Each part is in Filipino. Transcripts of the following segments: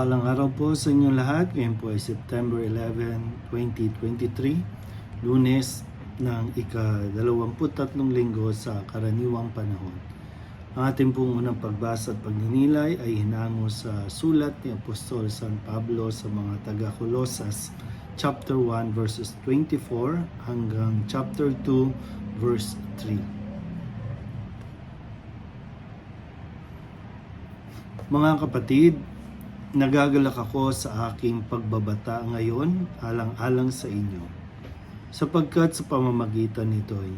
Mapagpalang araw po sa inyo lahat. Ngayon po ay September 11, 2023, lunes ng ika-23 linggo sa karaniwang panahon. Ang ating pong unang pagbasa at pagninilay ay hinango sa sulat ni Apostol San Pablo sa mga taga-Kolosas, chapter 1 verses 24 hanggang chapter 2 verse 3. Mga kapatid, nagagalak ako sa aking pagbabata ngayon alang-alang sa inyo. Sapagkat sa pamamagitan nito'y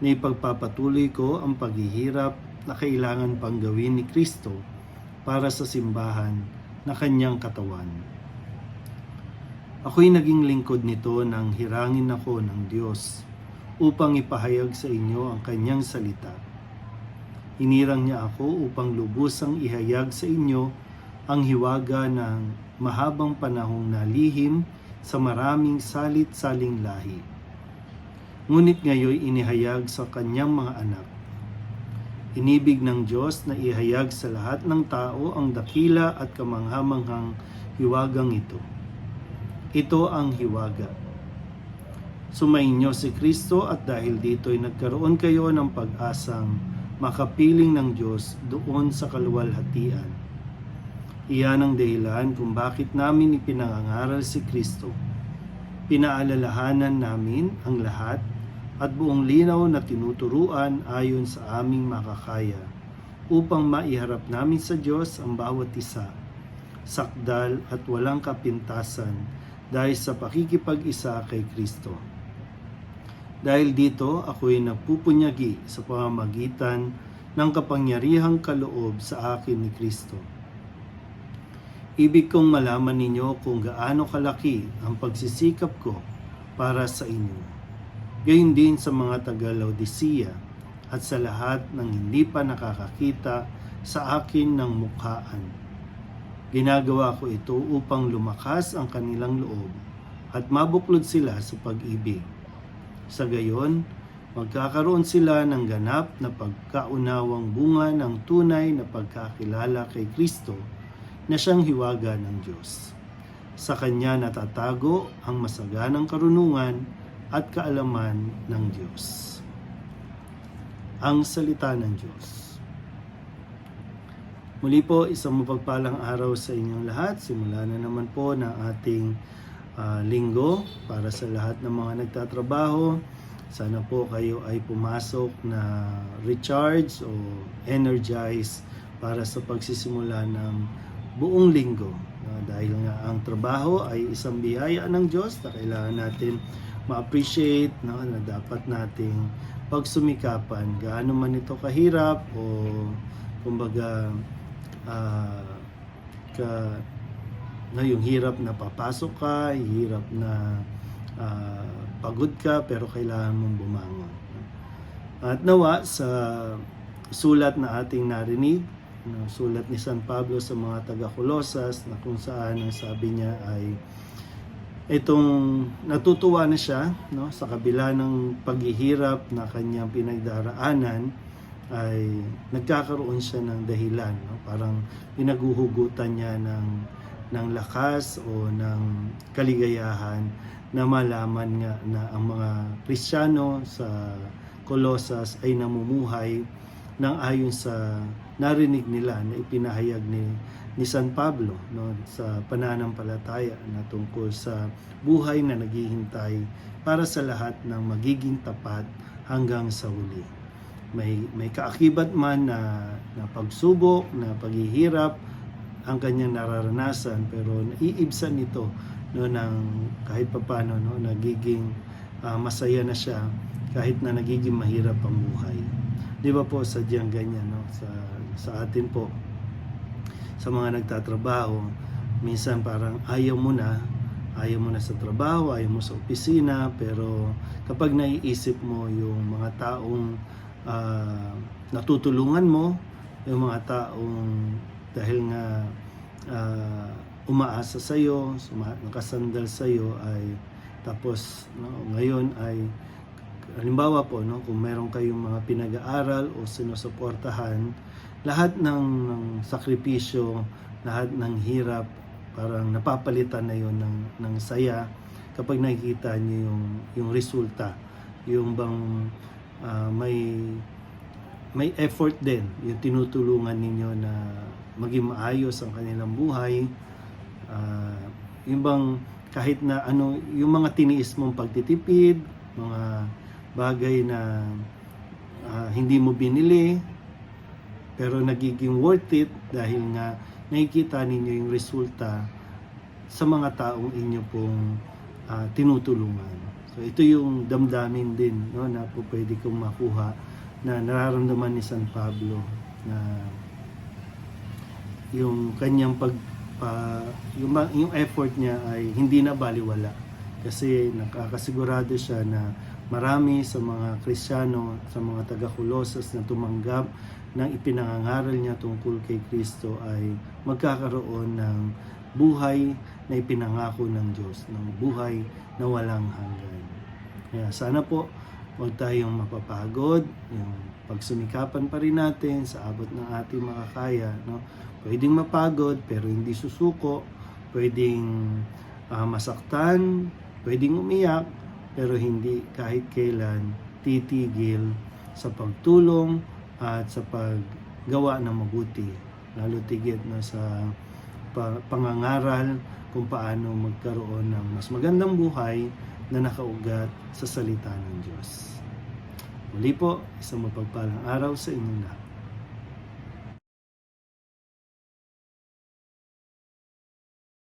naipagpapatuloy ko ang paghihirap na kailangan pang gawin ni Kristo para sa simbahan na kanyang katawan. Ako'y naging lingkod nito nang hirangin ako ng Diyos upang ipahayag sa inyo ang kanyang salita. Hinirang niya ako upang lubusang ihayag sa inyo ang hiwaga ng mahabang panahong nalihim sa maraming salit-saling lahi. Ngunit ngayon inihayag sa kanyang mga anak. Inibig ng Diyos na ihayag sa lahat ng tao ang dakila at kamanghamanghang hiwagang ito. Ito ang hiwaga. Sumainyo si Kristo at dahil dito'y nagkaroon kayo ng pag-asang makapiling ng Diyos doon sa kaluwalhatian. Iyan ang dahilan kung bakit namin ipinangangaral si Kristo. Pinaalalahanan namin ang lahat at buong linaw na tinuturuan ayon sa aming makakaya upang maiharap namin sa Diyos ang bawat isa, sakdal at walang kapintasan dahil sa pakikipag-isa kay Kristo. Dahil dito, ako'y napupunyagi sa pamamagitan ng kapangyarihang kaloob sa akin ni Kristo. Ibig kong malaman ninyo kung gaano kalaki ang pagsisikap ko para sa inyo. Gayon din sa mga taga Laodicea at sa lahat ng hindi pa nakakakita sa akin ng mukhaan. Ginagawa ko ito upang lumakas ang kanilang loob at mabuklod sila sa pag-ibig sa gayon, magkakaroon sila ng ganap na pagkaunawang bunga ng tunay na pagkakilala kay Kristo na siyang hiwaga ng Diyos. Sa Kanya natatago ang masaganang karunungan at kaalaman ng Diyos. Ang Salita ng Diyos. Muli po, isang mapagpalang araw sa inyong lahat. Simula na naman po ng ating uh, linggo para sa lahat ng mga nagtatrabaho. Sana po kayo ay pumasok na recharge o energize para sa pagsisimula ng buong linggo. Uh, dahil nga ang trabaho ay isang biyaya ng Diyos na kailangan natin ma-appreciate no, na dapat nating pagsumikapan gaano man ito kahirap o kumbaga uh, ka na yung hirap na papasok ka, hirap na uh, pagod ka pero kailangan mong bumangon. At nawa sa sulat na ating narinig, no, sulat ni San Pablo sa mga taga-Kolosas na kung saan ang sabi niya ay itong natutuwa na siya no, sa kabila ng paghihirap na kanyang pinagdaraanan ay nagkakaroon siya ng dahilan. No? Parang pinaguhugutan niya ng ng lakas o ng kaligayahan na malaman nga na ang mga Kristiyano sa Colossus ay namumuhay ng ayon sa narinig nila na ipinahayag ni ni San Pablo no sa pananampalataya na tungkol sa buhay na naghihintay para sa lahat ng magiging tapat hanggang sa huli. May may kaakibat man na, na pagsubok, na paghihirap, ang kanyang nararanasan pero naiibsan nito no ng kahit papano no nagiging uh, masaya na siya kahit na nagiging mahirap ang buhay. 'Di ba po sadyang ganyan no sa sa atin po sa mga nagtatrabaho minsan parang ayaw mo na ayaw mo na sa trabaho, ayaw mo sa opisina pero kapag naiisip mo yung mga taong uh, natutulungan mo, yung mga taong dahil nga uh, umaasa sa iyo, nakasandal sa iyo ay tapos no, ngayon ay halimbawa po no kung meron kayong mga pinag-aaral o sinusuportahan lahat ng, ng sakripisyo lahat ng hirap parang napapalitan na yon ng, ng saya kapag nakikita niyo yung, yung resulta. Yung bang ah, may may effort din yung tinutulungan ninyo na maging maayos ang kanilang buhay. Ah, yung bang kahit na ano, yung mga tiniis mong pagtitipid, mga bagay na ah, hindi mo binili, pero nagiging worth it dahil nga nakikita ninyo yung resulta sa mga taong inyo pong ah, tinutulungan. So ito yung damdamin din no, na po pwede kong makuha na nararamdaman ni San Pablo na yung kanyang pag pa, yung, yung effort niya ay hindi na baliwala kasi nakakasigurado siya na marami sa mga Kristiyano sa mga taga-Kolosas na tumanggap ng ipinangangaral niya tungkol kay Kristo ay magkakaroon ng buhay na ipinangako ng Diyos, ng buhay na walang hanggan. Kaya sana po huwag tayong mapapagod, yung pagsumikapan pa rin natin sa abot ng ating makakaya. No? Pwedeng mapagod pero hindi susuko, pwedeng ah, masaktan, pwedeng umiyak, pero hindi kahit kailan titigil sa pagtulong at sa paggawa ng mabuti. Lalo tigit na sa pa- pangangaral kung paano magkaroon ng mas magandang buhay na nakaugat sa salita ng Diyos. Muli po, isang mapagpalang araw sa inyong lahat.